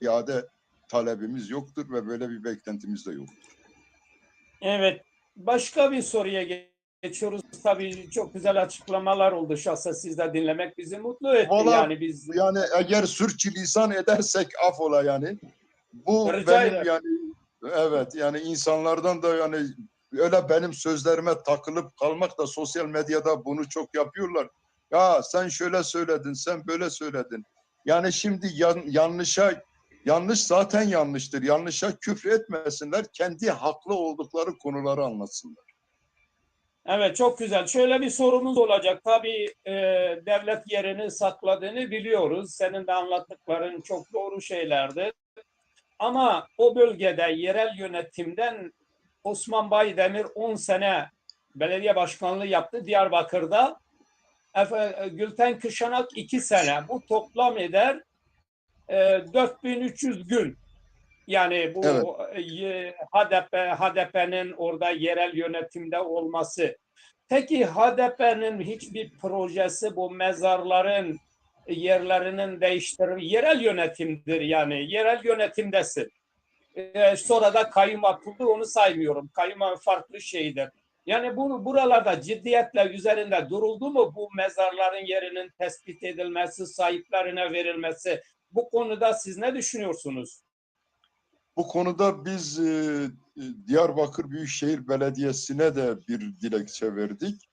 iade talebimiz yoktur ve böyle bir beklentimiz de yok. Evet. Başka bir soruya ge- geçiyoruz. Tabii çok güzel açıklamalar oldu. Şahsen siz de dinlemek bizi mutlu etti. Vallahi- yani biz Yani eğer sürçülisan edersek afola yani. Bu Rica benim ederim. yani evet yani insanlardan da yani öyle benim sözlerime takılıp kalmak da sosyal medyada bunu çok yapıyorlar. Ya sen şöyle söyledin, sen böyle söyledin. Yani şimdi yan- yanlışa yanlış zaten yanlıştır. Yanlışa küfür etmesinler. Kendi haklı oldukları konuları anlatsınlar. Evet çok güzel. Şöyle bir sorumuz olacak. Tabii e, devlet yerini sakladığını biliyoruz. Senin de anlattıkların çok doğru şeylerdi. Ama o bölgede yerel yönetimden Osman Baydemir 10 sene belediye başkanlığı yaptı Diyarbakır'da. Efe, Gülten Kışanak 2 sene. Bu toplam eder e, 4300 gün. Yani bu Evet. e, HDP HDP'nin orada yerel yönetimde olması. Peki HDP'nin hiçbir projesi bu mezarların yerlerinin değiştirir yerel yönetimdir yani yerel yönetimdesin. Ee, sonra da kayyum atıldı onu saymıyorum. Kayyum farklı şeydir. Yani bu buralarda ciddiyetle üzerinde duruldu mu bu mezarların yerinin tespit edilmesi, sahiplerine verilmesi? Bu konuda siz ne düşünüyorsunuz? Bu konuda biz e, e, Diyarbakır Büyükşehir Belediyesi'ne de bir dilekçe verdik.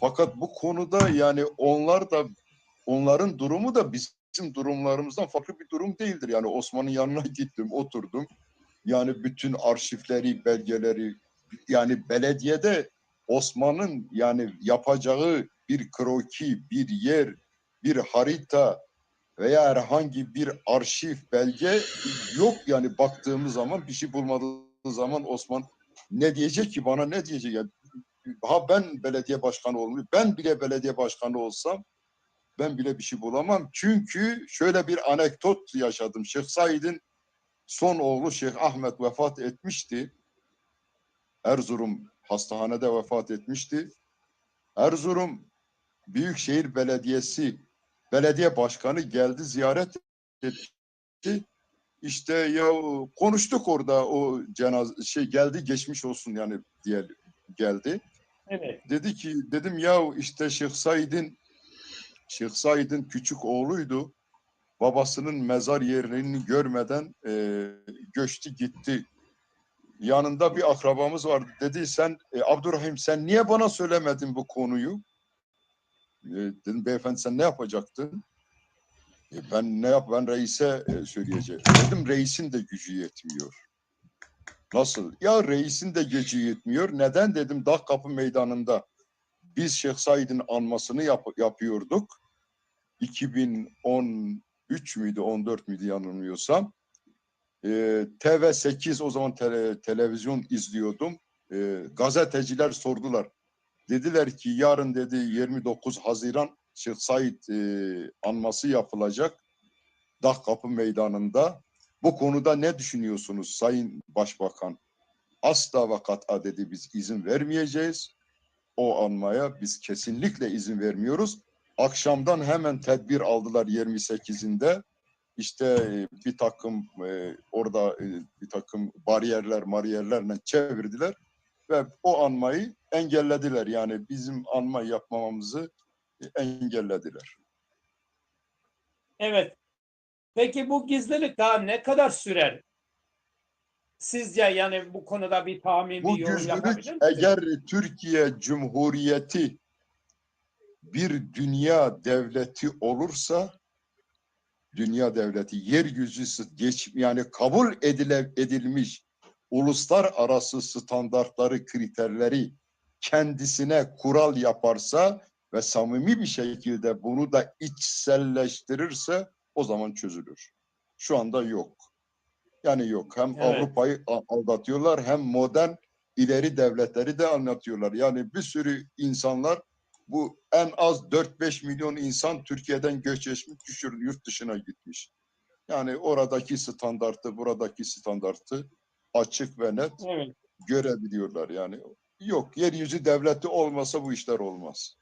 Fakat bu konuda yani onlar da onların durumu da bizim durumlarımızdan farklı bir durum değildir. Yani Osman'ın yanına gittim, oturdum. Yani bütün arşivleri, belgeleri yani belediyede Osman'ın yani yapacağı bir kroki, bir yer, bir harita veya herhangi bir arşiv belge yok yani baktığımız zaman bir şey bulmadığı zaman Osman ne diyecek ki bana ne diyecek? Ya ha ben belediye başkanı olmuş ben bile belediye başkanı olsam ben bile bir şey bulamam. Çünkü şöyle bir anekdot yaşadım. Şeyh Said'in son oğlu Şeyh Ahmet vefat etmişti. Erzurum hastanede vefat etmişti. Erzurum Büyükşehir Belediyesi belediye başkanı geldi ziyaret etti. İşte ya konuştuk orada o cenaz şey geldi geçmiş olsun yani diye geldi. Evet. Dedi ki dedim ya işte Şeyh Said'in Şeyh Said'in küçük oğluydu. Babasının mezar yerini görmeden e, göçtü gitti. Yanında bir akrabamız vardı. Dedi sen e, Abdurrahim sen niye bana söylemedin bu konuyu? E, dedim beyefendi sen ne yapacaktın? E, ben ne yap ben reise e, söyleyeceğim. Dedim reisin de gücü yetmiyor. Nasıl? Ya reisin de gücü yetmiyor. Neden dedim Dağ Kapı Meydanı'nda biz Şeyh Said'in anmasını yap- yapıyorduk. 2013 müydü 14 müydü yanılmıyorsam. E, TV8 o zaman tele- televizyon izliyordum. E, gazeteciler sordular. Dediler ki yarın dedi 29 Haziran Şeyh Said e, anması yapılacak. Dağ Kapı Meydanı'nda. Bu konuda ne düşünüyorsunuz Sayın Başbakan? Asla ve kat'a dedi biz izin vermeyeceğiz. O anmaya biz kesinlikle izin vermiyoruz. Akşamdan hemen tedbir aldılar 28'inde. İşte e, bir takım e, orada e, bir takım bariyerler mariyerlerle çevirdiler ve o anmayı engellediler. Yani bizim anma yapmamamızı engellediler. Evet. Peki bu gizlilik daha ne kadar sürer? Sizce yani bu konuda bir tahmin, Bu bir yorum yapabilir misiniz? eğer Türkiye Cumhuriyeti bir dünya devleti olursa dünya devleti yeryüzü geç yani kabul edile, edilmiş uluslararası standartları kriterleri kendisine kural yaparsa ve samimi bir şekilde bunu da içselleştirirse o zaman çözülür. Şu anda yok. Yani yok. Hem Evet. Avrupa'yı aldatıyorlar hem modern ileri devletleri de anlatıyorlar. Yani bir sürü insanlar bu en az 4-5 milyon insan Türkiye'den göç etmiş, yurt dışına gitmiş. Yani oradaki standartı, buradaki standartı açık ve net Evet. görebiliyorlar yani. Yok, yeryüzü devleti olmasa bu işler olmaz.